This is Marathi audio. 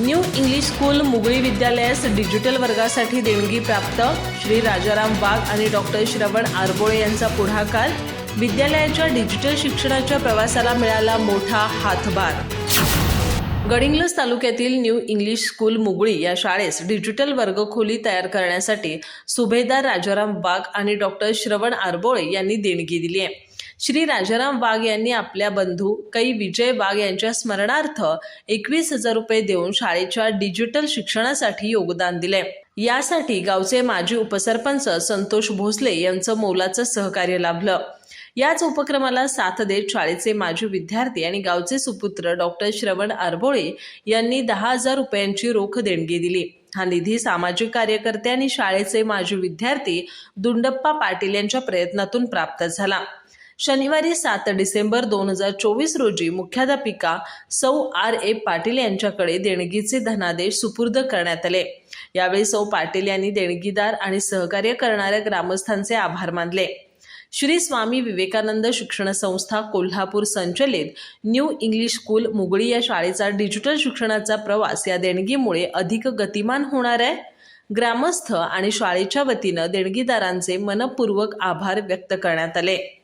न्यू इंग्लिश स्कूल मुगळी विद्यालयास डिजिटल वर्गासाठी देणगी प्राप्त. श्री राजाराम वाघ आणि डॉक्टर श्रवण आरबोळे यांचा पुढाकार. विद्यालयाच्या डिजिटल शिक्षणाच्या प्रवासाला मिळाला मोठा हातभार. गडिंग्लज तालुक्यातील न्यू इंग्लिश स्कूल मुगळी या शाळेस डिजिटल वर्गखोली तयार करण्यासाठी सुभेदार राजाराम वाघ आणि डॉक्टर श्रवण आरबोळे यांनी देणगी दिली आहे. श्री राजाराम वाघ यांनी आपल्या बंधू कै विजय वाघ यांच्या स्मरणार्थ एकवीस हजार रुपये देऊन शाळेच्या डिजिटल शिक्षणासाठी योगदान दिले. यासाठी गावचे माजी उपसरपंच संतोष भोसले यांचं मोलाचं सहकार्य लाभलं. याच उपक्रमाला साथ देत शाळेचे माजी विद्यार्थी आणि गावचे सुपुत्र डॉक्टर श्रवण आरबोळे यांनी दहा हजार रुपयांची रोख देणगी दिली. हा निधी सामाजिक कार्यकर्ते आणि शाळेचे माजी विद्यार्थी दुंडप्पा पाटील यांच्या प्रयत्नातून प्राप्त झाला. शनिवारी सात डिसेंबर दोन हजार चोवीस रोजी मुख्याध्यापिका सौ आर ए पाटील यांच्याकडे देणगीचे धनादेश सुपूर्द करण्यात आले. यावेळी सौ पाटील यांनी देणगीदार आणि सहकार्य करणाऱ्या ग्रामस्थांचे आभार मानले. श्री स्वामी विवेकानंद शिक्षण संस्था कोल्हापूर संचलित न्यू इंग्लिश स्कूल मुगळी या शाळेचा डिजिटल शिक्षणाचा प्रवास या देणगीमुळे अधिक गतिमान होणार आहे. ग्रामस्थ आणि शाळेच्या वतीनं देणगीदारांचे मनपूर्वक आभार व्यक्त करण्यात आले.